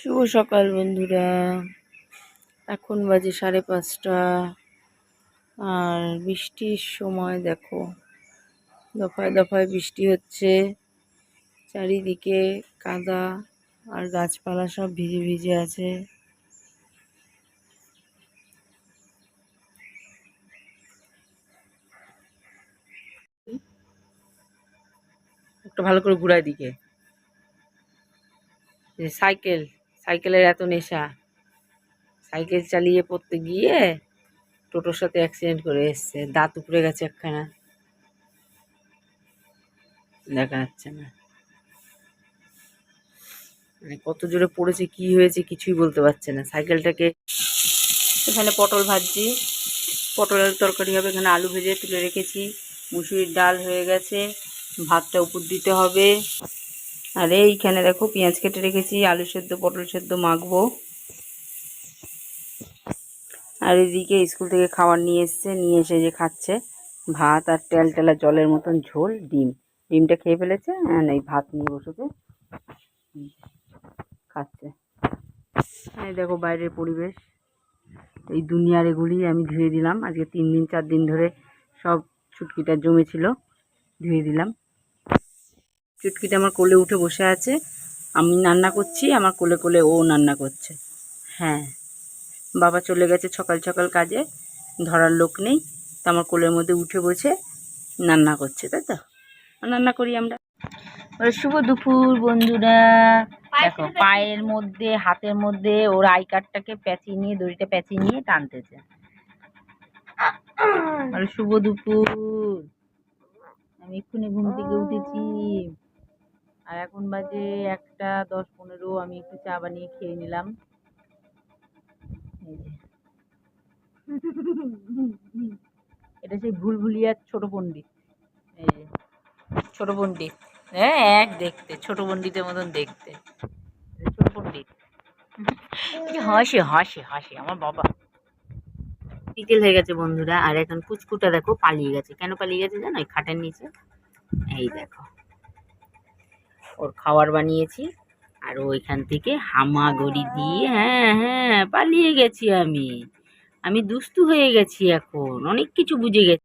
শুভ সকাল, বন্ধুরা। এখন বাজে সাড়ে পাঁচটা। আর বৃষ্টির সময়, দেখো, দফায় দফায় বৃষ্টি হচ্ছে। চারিদিকে কাদা আর গাছপালা সব ভিজে ভিজে আছে। একটা ভালো করে ঘুরায় দিকে। সাইকেল। সাইকেলের এত নেশা। সাইকেল চালিয়ে পড়তে গিয়ে টোটোর সাথে অ্যাক্সিডেন্ট করে এসছে। দাঁত উপড়ে গেছে একখানা। দেখা যাচ্ছে না। মানে কত জোরে পড়েছে, কি হয়েছে কিছুই বলতে পারছে না। সাইকেলটাকে এখানে পটল ভাজছি। পটলের তরকারি হবে, এখানে আলু ভেজে তুলে রেখেছি। মুসুরির ডাল হয়ে গেছে। ভাতটা উপর দিতে হবে। আর এইখানে দেখো পেঁয়াজ কেটে রেখেছি, আলু সেদ্ধ, পটল সেদ্ধ মাখবো। আর এদিকে স্কুল থেকে খাবার নিয়ে এসছে, নিয়ে এসে যে খাচ্ছে ভাত আর তেল টেলা জলের মতন ঝোল, ডিম। ডিমটা খেয়ে ফেলেছে আর এই ভাত নিয়ে বসেছে। খাচ্ছে। এই দেখো বাইরের পরিবেশ। এই দুনিয়ার এগুলি আমি ধুয়ে দিলাম। আজকে তিন দিন, চার দিন ধরে সব ছুটকিটা জমেছিল, ধুয়ে দিলাম। চুটকিটা আমার কোলে উঠে বসে আছে। আমি রান্না করছি, আমার কোলে কোলে ও রান্না করছে। হ্যাঁ বাবা চলে গেছে সকাল সকাল কাজে, ধরার লোক নেই, তো আমার কোলের মধ্যে উঠে বসে রান্না করছে, তাই তো? রান্না করি আমরা। শুভ দুপুর বন্ধুরা। দেখো, পায়ের মধ্যে, হাতের মধ্যে ওর আই কার্ডটাকে প্যাঁচিয়ে নিয়ে, দড়িটা প্যাঁচিয়ে নিয়ে টানতেছে। শুভ দুপুর। আমি এক্ষুনি ঘুম থেকে উঠেছি। আর এখন বাজে একটা দশ পনেরো আমি একটু চা বানিয়ে খেয়ে নিলাম। এটা সেই ভুলভুলিয়ার ছোট পণ্ডিত। ছোট পণ্ডিত। হ্যাঁ এক দেখতে ছোট পণ্ডিতের মতন দেখতে। ছোট পণ্ডিত। হাসি হাসি হাসি আমার বাবা। বিকেল হয়ে গেছে বন্ধুরা আর এখন পুচকুটা দেখো পালিয়ে গেছে। কেন পালিয়ে গেছে জানো? খাটের নিচে। এই দেখো। ওর খাবার বানিয়েছি। আর ওইখান থেকে হামাগড়ি দিয়ে হ্যাঁ হ্যাঁ পালিয়ে গেছি আমি। আমি দুস্তু হয়ে গেছি এখন, অনেক কিছু বুঝে গেছি।